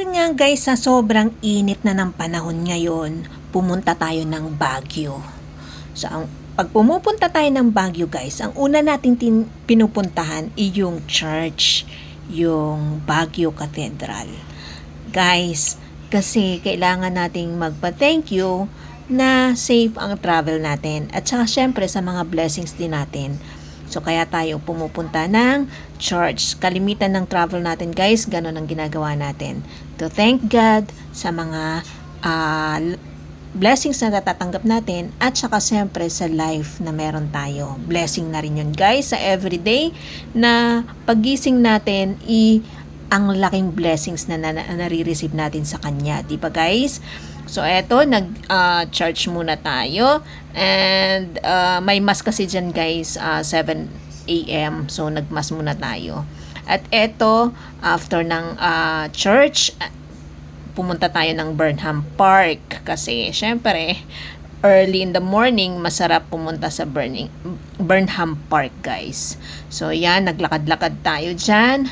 Dahil nga guys sa sobrang init na ng panahon ngayon, pumunta tayo ng Baguio. So ang pag pumupunta tayo ng Baguio guys, ang una nating tin- pinupuntahan ay yung church, yung Baguio Cathedral. Guys, kasi kailangan nating magpa-thank you na safe ang travel natin at saka syempre sa mga blessings din natin. So kaya tayo pumupunta ng church. Kalimitan ng travel natin guys, ganun ang ginagawa natin. To thank God sa mga ah, blessings na natatanggap natin at saka siyempre sa life na meron tayo. Blessing na rin yun guys sa everyday na pagising natin i ang laking blessings na, na, na nare-receive natin sa kanya. Di ba guys? So eto, nag-charge muna tayo and uh, may mas kasi dyan guys, uh, 7 a.m. So nagmas muna tayo. At eto, after ng uh, church, pumunta tayo ng Burnham Park kasi syempre early in the morning masarap pumunta sa Burning, Burnham Park guys. So yan, naglakad-lakad tayo dyan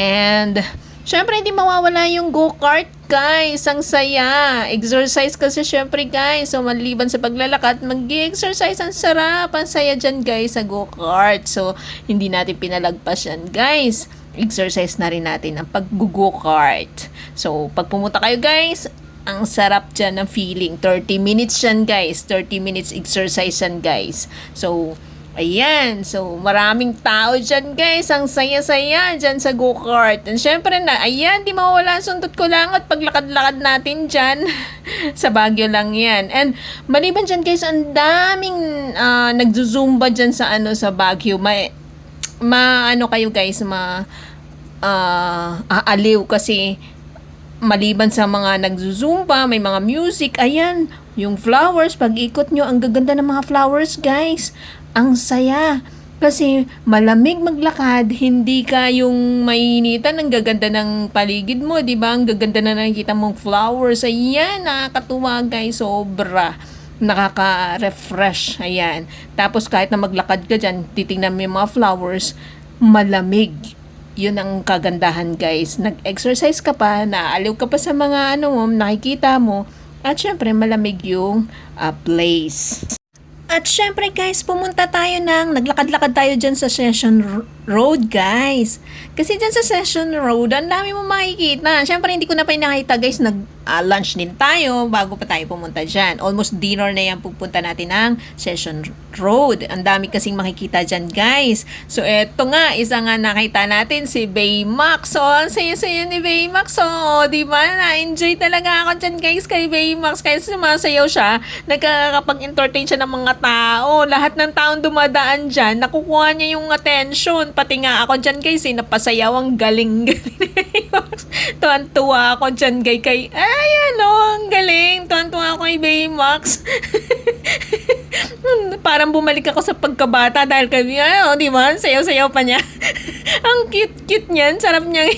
and syempre hindi mawawala yung go-kart guys. Ang saya. Exercise kasi syempre guys. So maliban sa paglalakad, mag-exercise ang sarap. Ang saya dyan guys sa go-kart. So hindi natin pinalagpas yan guys exercise na rin natin ang pag-go-kart. So, pag pumunta kayo guys, ang sarap dyan ng feeling. 30 minutes yan guys. 30 minutes exercise yan guys. So, ayan. So, maraming tao dyan guys. Ang saya-saya dyan sa go-kart. And syempre na, ayan, di mawala sundot ko lang at paglakad-lakad natin dyan. sa Baguio lang yan. And maliban dyan guys, ang daming uh, nagzuzumba dyan sa ano sa Baguio. May, maano kayo guys, ma uh, aaliw kasi maliban sa mga nagzuzumba, may mga music, ayan, yung flowers, pag ikot nyo, ang gaganda ng mga flowers, guys. Ang saya. Kasi malamig maglakad, hindi ka yung mainitan, ang gaganda ng paligid mo, di ba? Ang gaganda na nakikita mong flowers. Ayan, nakakatuwa guys, sobra nakaka-refresh. Ayan. Tapos kahit na maglakad ka dyan, titingnan mo yung mga flowers, malamig. Yun ang kagandahan guys. Nag-exercise ka pa, naaliw ka pa sa mga ano mo, nakikita mo, at syempre malamig yung uh, place. At syempre guys, pumunta tayo ng, naglakad-lakad tayo dyan sa Session Road guys. Kasi dyan sa Session Road, ang dami mo makikita. Syempre hindi ko na pa nakita guys, nag uh, lunch din tayo bago pa tayo pumunta dyan. Almost dinner na yan pupunta natin ng Session Road. Ang dami kasing makikita dyan guys. So eto nga, isa nga nakita natin si Baymax. So ang saya-saya ni Baymax. So di ba na-enjoy talaga ako dyan guys kay Baymax. Kaya sumasayaw siya, nagkakapag-entertain siya ng mga tao. Lahat ng taong dumadaan dyan, nakukuha niya yung attention. Pati nga ako dyan guys, eh, napasayaw ang galing-galing. Tuwan-tuwa ako dyan guys kay, Ayan o, ang galing. Tuwan-tuwa ako kay Baymax. Parang bumalik ako sa pagkabata dahil kami, ay, oh, di ba? Sayaw-sayaw pa niya. ang cute-cute niyan. Sarap niya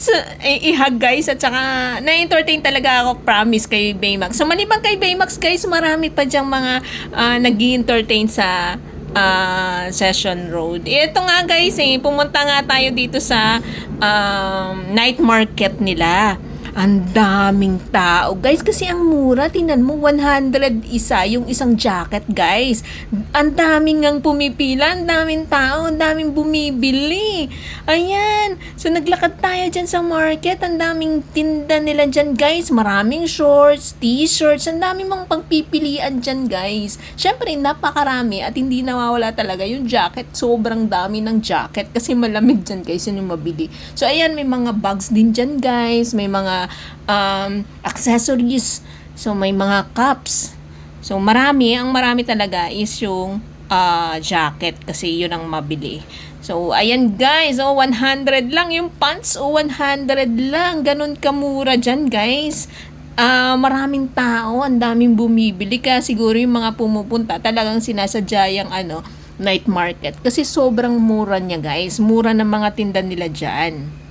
so, i-hug guys. At saka, na-entertain talaga ako, promise, kay Baymax. So, maliban kay Baymax guys, marami pa diyang mga uh, nag entertain sa uh, Session Road. Ito nga guys, eh, pumunta nga tayo dito sa um, night market nila. Ang daming tao. Guys, kasi ang mura. Tinan mo, 100 isa yung isang jacket, guys. Ang daming ang pumipila. Ang daming tao. Ang daming bumibili. Ayan. So, naglakad tayo dyan sa market. Ang daming tinda nila dyan, guys. Maraming shorts, t-shirts. Ang daming mga pagpipilian dyan, guys. Siyempre, napakarami at hindi nawawala talaga yung jacket. Sobrang dami ng jacket kasi malamig dyan, guys. Yun yung mabili. So, ayan, may mga bags din dyan, guys. May mga um, accessories. So, may mga cups. So, marami. Ang marami talaga is yung uh, jacket kasi yun ang mabili. So, ayan guys. Oh, 100 lang. Yung pants, oh, 100 lang. Ganun kamura dyan, guys. Uh, maraming tao, ang daming bumibili. Kaya siguro yung mga pumupunta, talagang sinasadya yung ano, night market. Kasi sobrang mura niya, guys. Mura ng mga tinda nila dyan.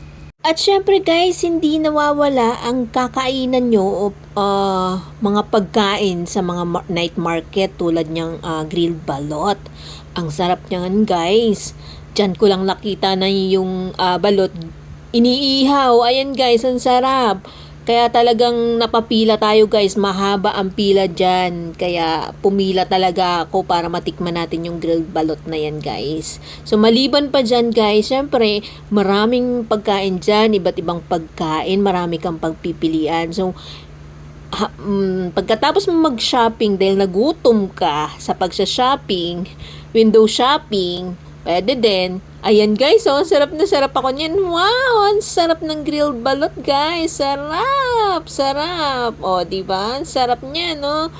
At syempre guys, hindi nawawala ang kakainan nyo o uh, mga pagkain sa mga night market tulad niyang uh, grilled balot. Ang sarap niyan guys. Diyan ko lang nakita na yung uh, balot iniihaw. Ayan guys, ang sarap. Kaya talagang napapila tayo guys, mahaba ang pila dyan. Kaya pumila talaga ako para matikman natin yung grilled balot na yan guys. So maliban pa dyan guys, syempre maraming pagkain dyan, iba't ibang pagkain, marami kang pagpipilian. So ha, mm, pagkatapos mo mag-shopping dahil nagutom ka sa pagsha-shopping, window shopping, pwede din. Ayan guys, oh, sarap na sarap ako niyan. Wow, ang sarap ng grilled balot guys. Sarap, sarap. O, di ba? Sarap niya, no?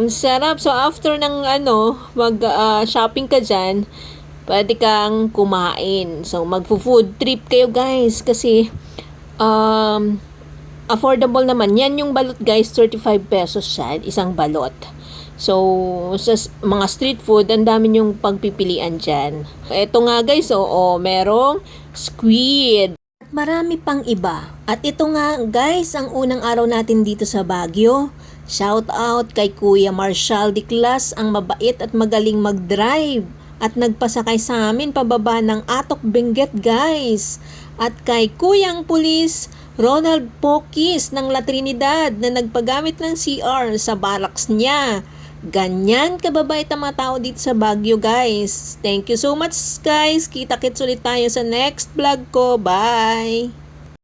Ang sarap. So, after ng ano, mag-shopping ka dyan, pwede kang kumain. So, magfo-food trip kayo guys kasi um, affordable naman. Yan yung balot guys, 35 pesos siya, isang balot. So, sa mga street food, ang dami yung pagpipilian dyan. Ito nga guys, oo, merong squid. At marami pang iba. At ito nga guys, ang unang araw natin dito sa Baguio. Shout out kay Kuya Marshall Di Clas, ang mabait at magaling mag-drive. At nagpasakay sa amin pababa ng Atok Benguet guys. At kay Kuyang Pulis, Ronald Pokis ng La Trinidad na nagpagamit ng CR sa barracks niya. Ganyan kababait ang mga tao dito sa Baguio guys. Thank you so much guys. Kita-kits ulit tayo sa next vlog ko. Bye!